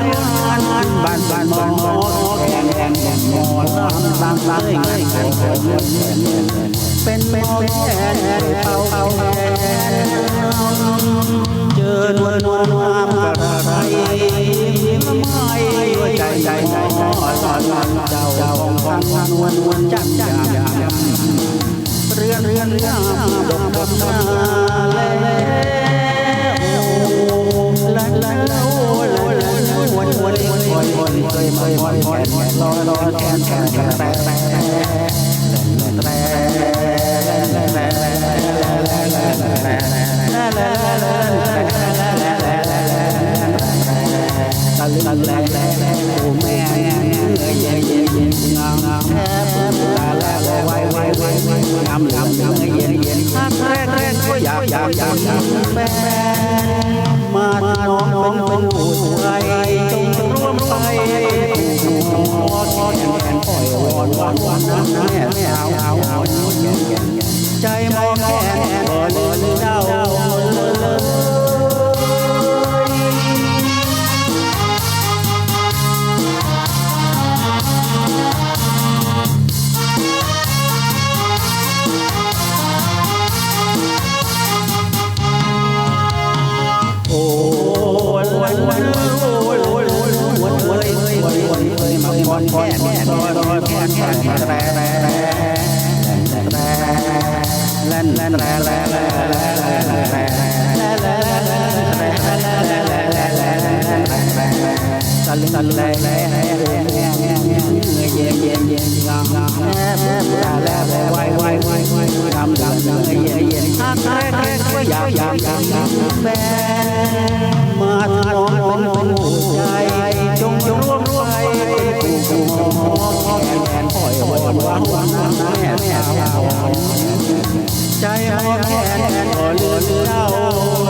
เรื่องงานบ้านบ้านหมอแข่งแข่งแข่งหมอลำลำเลยงานแข่งเป็นเป็นแทนเป่าเป่าแทนเจอนวลนวลงามกระไรไม่ใจใจใจใจสอนเจ้าเจ้าของทางนวลนวลจับจับจับเรือนเรือนงามดกดกนาแล้ ลอยลอยแขนแขนแขนแต่แต่แต่ตะลึงแลแลโอ้แม่เอ้ยเย็นเย็นเย็นงามงามแทบตาแลไว้ไว้ไว้งามงามงามเย็นเย็นแรกแรกก็อยากอยากอยากอยากแม่มาน้องเป็นเป็นผู้ไทย ใจมองแค่บอลืมเจ้าอ้ย Yeah. ใจอ่อนแออ่อนเล่า